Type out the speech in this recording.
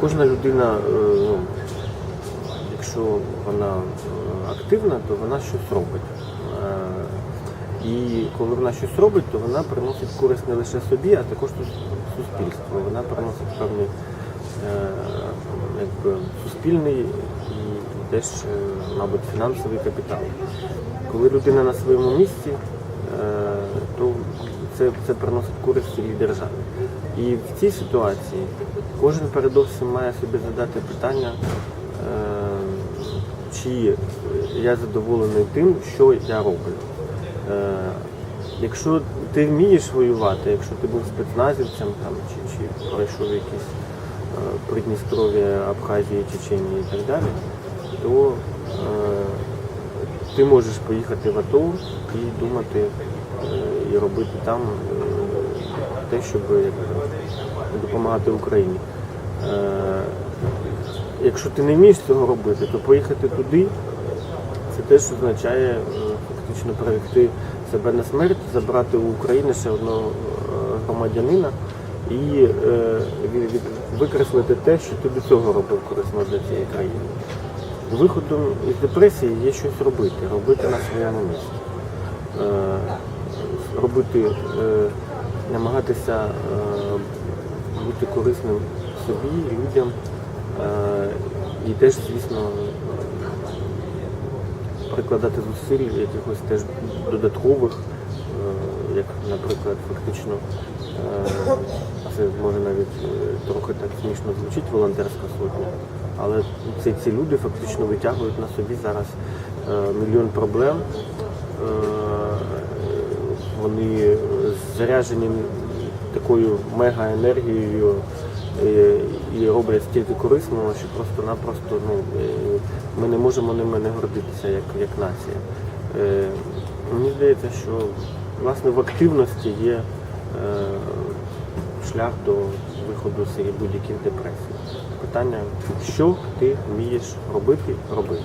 кожна людина, е, ну, якщо вона е, активна, то вона щось робить. Е, І коли вона щось робить, то вона приносить користь не лише собі, а також сус- суспільству. Вона приносить певний якби, суспільний і теж, мабуть, фінансовий капітал. Коли людина на своєму місці, то це, це приносить користь цілій державі. І в цій ситуації кожен передовсім має собі задати питання, е, чи я задоволений тим, що я роблю. Е, Якщо ти вмієш воювати, якщо ти був спецназівцем там, чи, чи пройшов якісь е, Придністров'я, Абхазії, Чеченії і так далі, то е, ти можеш поїхати в АТО і думати і робити там е, те, щоб допомагати Україні. Е, Якщо ти не вмієш цього робити, то поїхати туди це теж означає е, фактично привести себе на смерть, забрати у України ще одного е, громадянина і е, викреслити те, що ти до цього робив корисно для цієї країни. Виходом із депресії є щось робити, робити на своєму місці. Робити, е, намагатися е, бути корисним собі, людям е, і теж, звісно, прикладати зусиль якихось теж додаткових, як, наприклад, фактично, це може навіть трохи так смішно звучить, волонтерська сотня, але ці, ці люди фактично витягують на собі зараз мільйон проблем. Вони заряджені такою мега-енергією е, і роблять стільки корисного, що просто-напросто ну, е, ми не можемо ними не гордитися як, як нація. Е, Мені здається, що власне в активності є шлях до виходу з будь-яких депресій. Питання, що ти вмієш робити, роби.